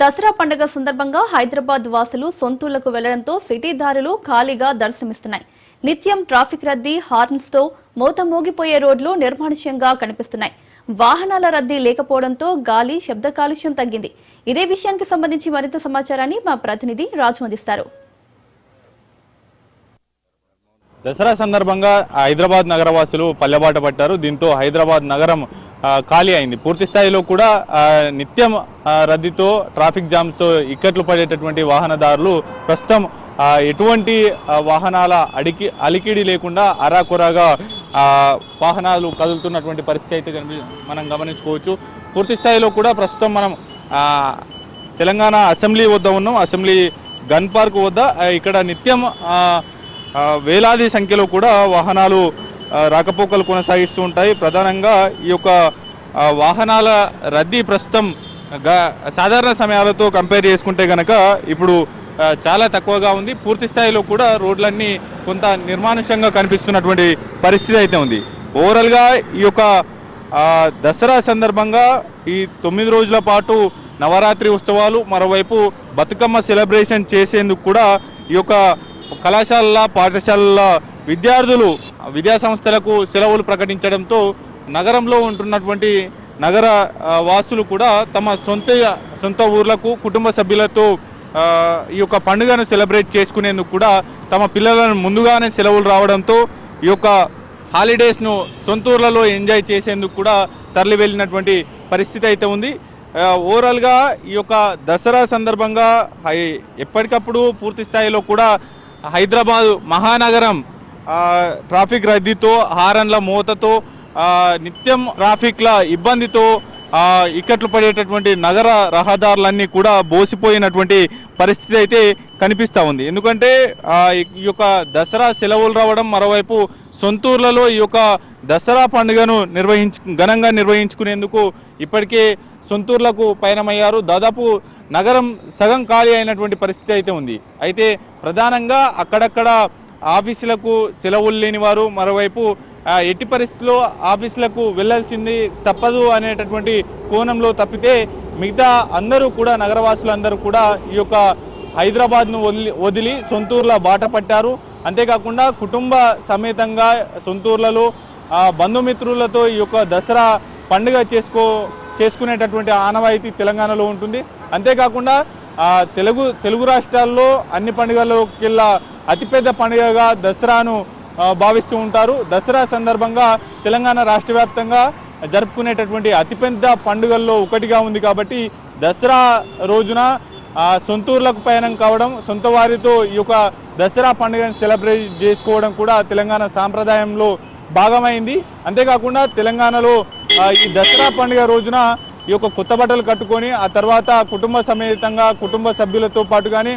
దసరా పండుగ సందర్భంగా హైదరాబాద్ వాసులు సొంతూళ్ళకు వెళ్ళడంతో సిటీ దారులు ఖాళీగా దర్శనమిస్తున్నాయి. నిత్యం ట్రాఫిక్ రద్దీ హార్న్స్తో మోగిపోయే రోడ్లు నిర్మానుష్యంగా కనిపిస్తున్నాయి. వాహనాల రద్దీ లేకపోవడంతో గాలి శబ్ద కాలుష్యం తగ్గింది. ఇదే విషయానికి సంబంధించి మరింత సమాచారాన్ని మా ప్రతినిధి రాజు అందిస్తారు. దసరా సందర్భంగా హైదరాబాద్ నగరవాసులు పల్లెబాట పట్టారు. దీంతో హైదరాబాద్ నగరం ఖాళీ అయింది. పూర్తి స్థాయిలో కూడా నిత్యం రద్దీతో ట్రాఫిక్ జామ్తో ఇక్కట్లు పడేటటువంటి వాహనదారులు ప్రస్తుతం ఎటువంటి వాహనాల అడికి అలికిడి లేకుండా అరాకొరాగా వాహనాలు కదులుతున్నటువంటి పరిస్థితి అయితే కనిపి మనం గమనించుకోవచ్చు. పూర్తి స్థాయిలో కూడా ప్రస్తుతం మనం తెలంగాణ అసెంబ్లీ వద్ద ఉన్నాం. అసెంబ్లీ గన్ పార్క్ వద్ద ఇక్కడ నిత్యం వేలాది సంఖ్యలో కూడా వాహనాలు రాకపోకలు కొనసాగిస్తూ ఉంటాయి. ప్రధానంగా ఈ యొక్క వాహనాల రద్దీ ప్రస్తుతం సాధారణ సమయాలతో కంపేర్ చేసుకుంటే కనుక ఇప్పుడు చాలా తక్కువగా ఉంది. పూర్తి స్థాయిలో కూడా రోడ్లన్నీ కొంత నిర్మానుష్యంగా కనిపిస్తున్నటువంటి పరిస్థితి అయితే ఉంది. ఓవరాల్గా ఈ యొక్క దసరా సందర్భంగా ఈ తొమ్మిది రోజుల పాటు నవరాత్రి ఉత్సవాలు మరోవైపు బతుకమ్మ సెలబ్రేషన్ చేసేందుకు కూడా ఈ యొక్క కళాశాలల పాఠశాలల విద్యార్థులు విద్యాసంస్థలకు సెలవులు ప్రకటించడంతో నగరంలో ఉంటున్నటువంటి నగర వాసులు కూడా తమ సొంత సొంత ఊర్లకు కుటుంబ సభ్యులతో ఈ యొక్క పండుగను సెలబ్రేట్ చేసుకునేందుకు కూడా తమ పిల్లలను ముందుగానే సెలవులు రావడంతో ఈ యొక్క హాలిడేస్ను సొంతూర్లలో ఎంజాయ్ చేసేందుకు కూడా తరలి వెళ్ళినటువంటి పరిస్థితి అయితే ఉంది. ఓవరాల్గా ఈ యొక్క దసరా సందర్భంగా ఎప్పటికప్పుడు పూర్తి స్థాయిలో కూడా హైదరాబాద్ మహానగరం ట్రాఫిక్ రద్దీతో హారన్ల మోతతో నిత్యం ట్రాఫిక్ల ఇబ్బందితో ఇక్కట్లు పడేటటువంటి నగర రహదారులన్నీ కూడా బోసిపోయినటువంటి పరిస్థితి అయితే కనిపిస్తూ ఉంది. ఎందుకంటే ఈ యొక్క దసరా సెలవులు రావడం మరోవైపు సొంతూర్లలో ఈ యొక్క దసరా పండుగను నిర్వహించు ఘనంగా నిర్వహించుకునేందుకు ఇప్పటికే సొంతూర్లకు పయనమయ్యారు. దాదాపు నగరం సగం ఖాళీ అయినటువంటి పరిస్థితి అయితే ఉంది. అయితే ప్రధానంగా అక్కడక్కడ ఆఫీసులకు సెలవులు లేని వారు మరోవైపు ఎట్టి పరిస్థితుల్లో ఆఫీసులకు వెళ్ళాల్సింది తప్పదు అనేటటువంటి కోణంలో తప్పితే మిగతా అందరూ కూడా నగరవాసులందరూ కూడా ఈ యొక్క హైదరాబాద్ను వదిలి వదిలి సొంతూరులో బాట పట్టారు. అంతేకాకుండా కుటుంబ సమేతంగా సొంతూర్లలో బంధుమిత్రులతో ఈ యొక్క దసరా పండుగ చేసుకో చేసుకునేటటువంటి ఆనవాయితీ తెలంగాణలో ఉంటుంది. అంతేకాకుండా తెలుగు తెలుగు రాష్ట్రాల్లో అన్ని పండుగల్లోకెల్లా అతిపెద్ద పండుగగా దసరాను భావిస్తూ ఉంటారు. దసరా సందర్భంగా తెలంగాణ రాష్ట్ర వ్యాప్తంగా జరుపుకునేటటువంటి అతిపెద్ద పండుగల్లో ఒకటిగా ఉంది కాబట్టి దసరా రోజున సొంతూర్లకు పయనం కావడం సొంత వారితో ఈ యొక్క దసరా పండుగను సెలబ్రేట్ చేసుకోవడం కూడా తెలంగాణ సాంప్రదాయంలో భాగమైంది. అంతేకాకుండా తెలంగాణలో ఈ దసరా పండుగ రోజున ఈ యొక్క కొత్త బట్టలు కట్టుకొని ఆ తర్వాత కుటుంబ సమేతంగా కుటుంబ సభ్యులతో పాటు కానీ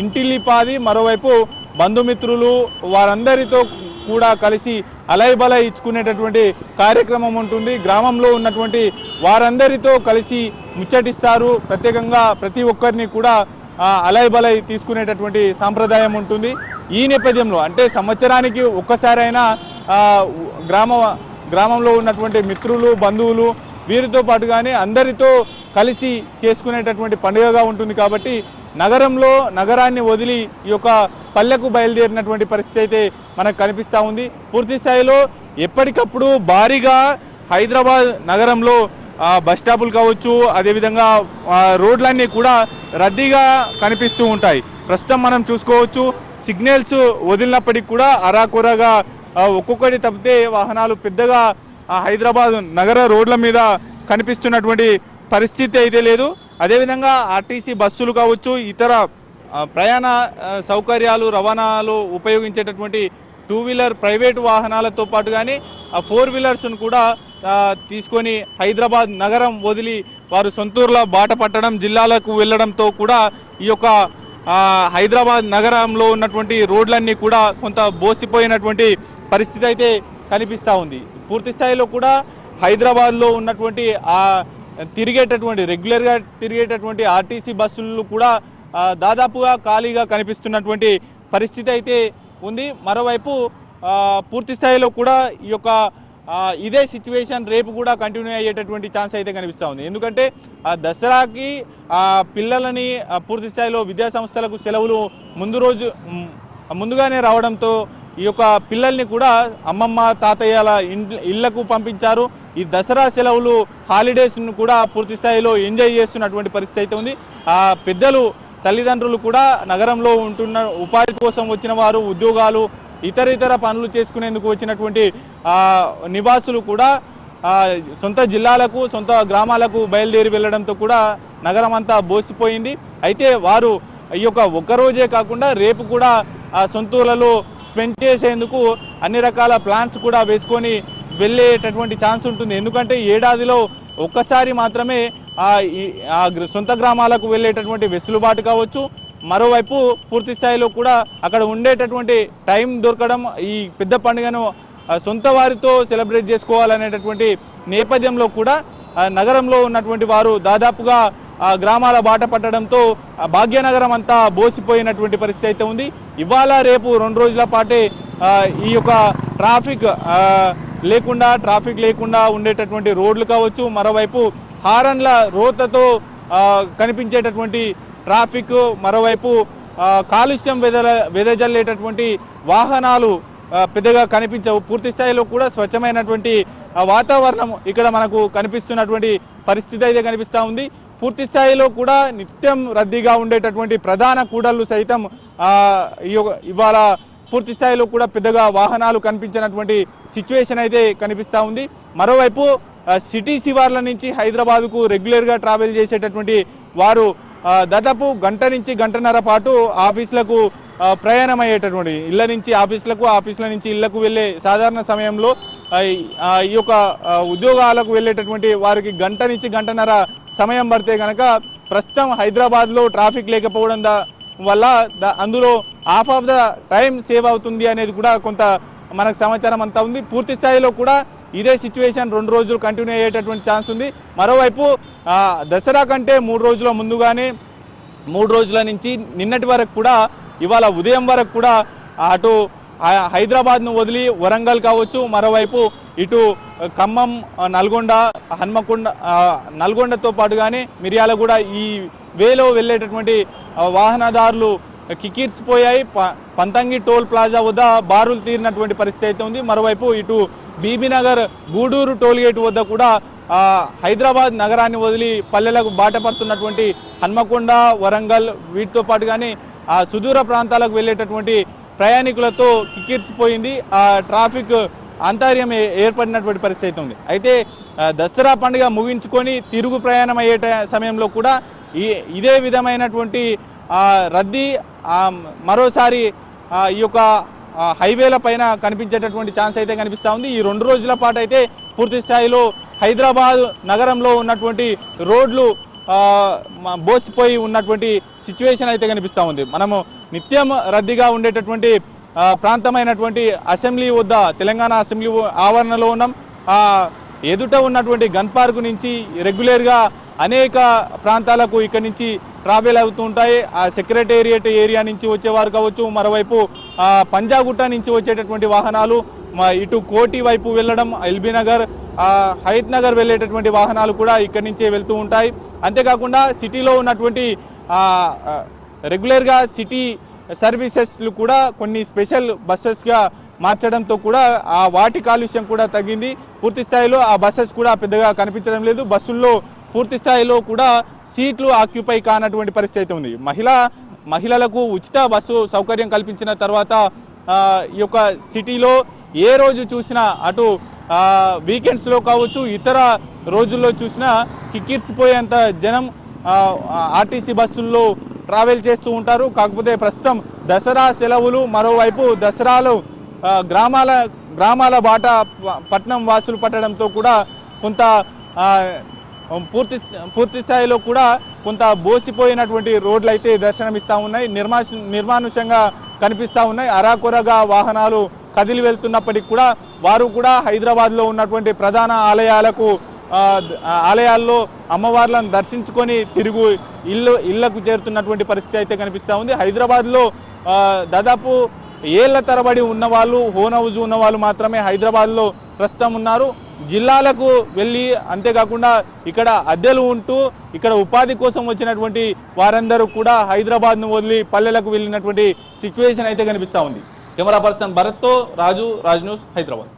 ఇంటిల్లిపాది మరోవైపు బంధుమిత్రులు వారందరితో కూడా కలిసి అలైబల ఇచ్చుకునేటటువంటి కార్యక్రమం ఉంటుంది. గ్రామంలో ఉన్నటువంటి వారందరితో కలిసి ముచ్చటిస్తారు. ప్రత్యేకంగా ప్రతి ఒక్కరిని కూడా ఆ, అలైబలై తీసుకునేటటువంటి సాంప్రదాయం ఉంటుంది. ఈ నేపథ్యంలో అంటే సంవత్సరానికి ఒక్కసారైనా గ్రామ గ్రామంలో ఉన్నటువంటి మిత్రులు బంధువులు వీరితో పాటుగానే అందరితో కలిసి చేసుకునేటటువంటి పండుగగా ఉంటుంది కాబట్టి నగరంలో నగరాన్ని వదిలి ఈ యొక్క పల్లెకు బయలుదేరినటువంటి పరిస్థితి అయితే మనకు కనిపిస్తూ ఉంది. పూర్తి స్థాయిలో ఎప్పటికప్పుడు భారీగా హైదరాబాద్ నగరంలో బస్ స్టాపులు కావచ్చు అదేవిధంగా రోడ్లన్నీ కూడా రద్దీగా కనిపిస్తూ ఉంటాయి. ప్రస్తుతం మనం చూసుకోవచ్చు సిగ్నల్స్ వదిలినప్పటికీ కూడా అరాకొరగా ఒక్కొక్కటి తప్పితే వాహనాలు పెద్దగా హైదరాబాద్ నగర రోడ్ల మీద కనిపిస్తున్నటువంటి పరిస్థితి అయితే లేదు. అదేవిధంగా ఆర్టీసీ బస్సులు కావచ్చు ఇతర ప్రయాణ సౌకర్యాలు రవాణాలు ఉపయోగించేటటువంటి టూ వీలర్ ప్రైవేట్ వాహనాలతో పాటు కానీ ఆ ఫోర్ వీలర్స్ను కూడా తీసుకొని హైదరాబాద్ నగరం వదిలి వారు సొంతూరులో బాట పట్టడం జిల్లాలకు వెళ్ళడంతో కూడా ఈ యొక్క హైదరాబాద్ నగరంలో ఉన్నటువంటి రోడ్లన్నీ కూడా కొంత బోసిపోయినటువంటి పరిస్థితి అయితే కనిపిస్తూ ఉంది. పూర్తి స్థాయిలో కూడా హైదరాబాద్లో ఉన్నటువంటి ఆ తిరిగేటటువంటి రెగ్యులర్గా తిరిగేటటువంటి ఆర్టీసీ బస్సులు కూడా దాదాపుగా ఖాళీగా కనిపిస్తున్నటువంటి పరిస్థితి అయితే ఉంది. మరోవైపు పూర్తి స్థాయిలో కూడా ఈ యొక్క ఇదే సిచ్యువేషన్ రేపు కూడా కంటిన్యూ అయ్యేటటువంటి ఛాన్స్ అయితే కనిపిస్తూ ఉంది. ఎందుకంటే ఆ దసరాకి ఆ పిల్లలని పూర్తి స్థాయిలో విద్యా సంస్థలకు సెలవులు ముందు రోజు ముందుగానే రావడంతో ఈ యొక్క పిల్లల్ని కూడా అమ్మమ్మ తాతయ్యల ఇళ్ళకు పంపించారు. ఈ దసరా సెలవులు హాలిడేస్ను కూడా పూర్తి స్థాయిలో ఎంజాయ్ చేస్తున్నటువంటి పరిస్థితి అయితే ఉంది. ఆ పెద్దలు తల్లిదండ్రులు కూడా నగరంలో ఉంటున్న ఉపాధి కోసం వచ్చిన వారు ఉద్యోగాలు ఇతర ఇతర పనులు చేసుకునేందుకు వచ్చినటువంటి నివాసులు కూడా సొంత జిల్లాలకు సొంత గ్రామాలకు బయలుదేరి వెళ్ళడంతో కూడా నగరం అంతా బోసిపోయింది. అయితే వారు ఈ యొక్క ఒక్కరోజే కాకుండా రేపు కూడా ఆ సొంతూర్లలో స్పెండ్ చేసేందుకు అన్ని రకాల ప్లాన్స్ కూడా వేసుకొని వెళ్ళేటటువంటి ఛాన్స్ ఉంటుంది. ఎందుకంటే ఏడాదిలో ఒక్కసారి మాత్రమే ఆ సొంత గ్రామాలకు వెళ్ళేటటువంటి వెసులుబాటు కావచ్చు. మరోవైపు పూర్తి స్థాయిలో కూడా అక్కడ ఉండేటటువంటి టైం దొరకడం ఈ పెద్ద పండుగను సొంత వారితో సెలబ్రేట్ చేసుకోవాలనేటటువంటి నేపథ్యంలో కూడా నగరంలో ఉన్నటువంటి వారు దాదాపుగా గ్రామాల బాట పట్టడంతో భాగ్యనగరం అంతా బోసిపోయినటువంటి పరిస్థితి అయితే ఉంది. ఇవాళ రేపు రెండు రోజుల పాటే ఈ యొక్క ట్రాఫిక్ లేకుండా ట్రాఫిక్ లేకుండా ఉండేటటువంటి రోడ్లు కావచ్చు మరోవైపు హారన్ల రోతతో కనిపించేటటువంటి ట్రాఫిక్ మరోవైపు కాలుష్యం వెద వెదజల్లేటటువంటి వాహనాలు పెద్దగా కనిపించవు. పూర్తి స్థాయిలో కూడా స్వచ్ఛమైనటువంటి వాతావరణం ఇక్కడ మనకు కనిపిస్తున్నటువంటి పరిస్థితి అయితే కనిపిస్తూ ఉంది. పూర్తి స్థాయిలో కూడా నిత్యం రద్దీగా ఉండేటటువంటి ప్రధాన కూడళ్ళు సైతం ఈ ఇవాళ పూర్తి స్థాయిలో కూడా పెద్దగా వాహనాలు కనిపించినటువంటి సిచ్యువేషన్ అయితే కనిపిస్తూ ఉంది. మరోవైపు సిటీ శివార్ల నుంచి హైదరాబాద్కు రెగ్యులర్గా ట్రావెల్ చేసేటటువంటి వారు దాదాపు గంట నుంచి గంటన్నర పాటు ఆఫీసులకు ప్రయాణం అయ్యేటటువంటి ఇళ్ళ నుంచి ఆఫీసులకు ఆఫీసుల నుంచి ఇళ్ళకు వెళ్ళే సాధారణ సమయంలో ఈ- యొక్క ఉద్యోగాలకు వెళ్ళేటటువంటి వారికి గంట నుంచి గంటన్నర సమయం పడితే కనుక ప్రస్తుతం హైదరాబాద్లో ట్రాఫిక్ లేకపోవడం వల్ల అందులో half of the time save అవుతుంది అనేది కూడా కొంత మనకు సమాచారం అంతా ఉంది. పూర్తి స్థాయిలో కూడా ఇదే సిచ్యువేషన్ రెండు రోజులు కంటిన్యూ అయ్యేటటువంటి ఛాన్స్ ఉంది. మరోవైపు దసరా కంటే మూడు రోజుల ముందుగానే మూడు రోజుల నుంచి నిన్నటి వరకు కూడా ఇవాళ ఉదయం వరకు కూడా అటు హైదరాబాద్ను వదిలి వరంగల్ కావచ్చు మరోవైపు ఇటు ఖమ్మం నల్గొండ హన్మకొండ ఆ, నల్గొండతో పాటుగానే మిర్యాలగూడ ఈ వేలో వెళ్ళేటటువంటి వాహనదారులు కికిర్సిపోయాయి ప- పంతంగి టోల్ ప్లాజా వద్ద బారులు తీరినటువంటి పరిస్థితి అయితే ఉంది. మరోవైపు ఇటు బీబీనగర్ గూడూరు టోల్గేట్ వద్ద కూడా హైదరాబాద్ నగరాన్ని వదిలి పల్లెలకు బాట పడుతున్నటువంటి హన్మకొండ వరంగల్ వీటితో పాటుగానే ఆ సుదూర ప్రాంతాలకు వెళ్ళేటటువంటి ప్రయాణికులతో కిక్కిర్చిపోయింది ఆ ట్రాఫిక్ అంతర్యం ఏ- ఏర్పడినటువంటి పరిస్థితి అయితే ఉంది. అయితే దసరా పండుగ ముగించుకొని తిరుగు ప్రయాణం అయ్యే సమయంలో కూడా ఈ ఇదే విధమైనటువంటి రద్దీ మరోసారి ఈ యొక్క హైవేల పైన కనిపించేటటువంటి ఛాన్స్ అయితే కనిపిస్తూ ఉంది. ఈ రెండు రోజుల పాటు అయితే పూర్తి స్థాయిలో హైదరాబాద్ నగరంలో ఉన్నటువంటి రోడ్లు బోసిపోయి ఉన్నటువంటి సిచ్యువేషన్ అయితే కనిపిస్తూ ఉంది. మనము నిత్యం రద్దీగా ఉండేటటువంటి ప్రాంతమైనటువంటి అసెంబ్లీ వద్ద తెలంగాణ అసెంబ్లీ ఆవరణలో ఉన్నాం. ఎదుట ఉన్నటువంటి గన్ పార్క్ నుంచి రెగ్యులర్గా అనేక ప్రాంతాలకు ఇక్కడి నుంచి ట్రావెల్ అవుతూ ఉంటాయి. ఆ సెక్రటేరియట్ ఏరియా నుంచి వచ్చేవారు కావచ్చు మరోవైపు పంజాగుట్ట నుంచి వచ్చేటటువంటి వాహనాలు ఇటు కోటి వైపు వెళ్ళడం ఎల్బీ నగర్ హయత్ నగర్ వెళ్ళేటటువంటి వాహనాలు కూడా ఇక్కడి నుంచే వెళ్తూ ఉంటాయి. అంతేకాకుండా సిటీలో ఉన్నటువంటి రెగ్యులర్గా సిటీ సర్వీసెస్లు కూడా కొన్ని స్పెషల్ బస్సెస్గా మార్చడంతో కూడా ఆ వాటి కాలుష్యం కూడా తగ్గింది. పూర్తి స్థాయిలో ఆ బస్సెస్ కూడా పెద్దగా కనిపించడం లేదు. బస్సుల్లో పూర్తి స్థాయిలో కూడా సీట్లు ఆక్యుపై కానటువంటి పరిస్థితి అయితే ఉంది. మహిళ మహిళలకు ఉచిత బస్సు సౌకర్యం కల్పించిన తర్వాత ఈ యొక్క సిటీలో ఏ రోజు చూసినా అటు వీకెండ్స్లో కావచ్చు ఇతర రోజుల్లో చూసినా కిక్కిర్చిపోయేంత జనం ఆర్టీసీ బస్సుల్లో ట్రావెల్ చేస్తూ ఉంటారు. కాకపోతే ప్రస్తుతం దసరా సెలవులు మరోవైపు దసరాలు గ్రామాల గ్రామాల బాట పట్టణం పట్నం వాసులు పట్టడంతో కూడా కొంత పూర్తి పూర్తి స్థాయిలో కూడా కొంత బోసిపోయినటువంటి రోడ్లు అయితే దర్శనమిస్తూ ఉన్నాయి. నిర్మా నిర్మానుషంగా కనిపిస్తూ ఉన్నాయి. అరాకొరగా వాహనాలు కదిలి వెళ్తున్నప్పటికీ కూడా వారు కూడా హైదరాబాద్లో ఉన్నటువంటి ప్రధాన ఆలయాలకు ఆలయాల్లో అమ్మవార్లను దర్శించుకొని తిరుగు ఇల్లు ఇళ్ళకు చేరుతున్నటువంటి పరిస్థితి అయితే కనిపిస్తూ ఉంది. హైదరాబాద్లో దాదాపు ఏళ్ళ తరబడి ఉన్నవాళ్ళు హోన్ హౌజ్ ఉన్నవాళ్ళు మాత్రమే హైదరాబాద్లో ప్రస్తుతం ఉన్నారు. జిల్లాలకు వెళ్ళి అంతేకాకుండా ఇక్కడ అద్దెలు ఉంటూ ఇక్కడ ఉపాధి కోసం వచ్చినటువంటి వారందరూ కూడా హైదరాబాద్ను వదిలి పల్లెలకు వెళ్ళినటువంటి సిచ్యువేషన్ అయితే కనిపిస్తూ ఉంది. కెమెరా పర్సన్ భరత్తో రాజు రాజ్ న్యూస్ హైదరాబాద్.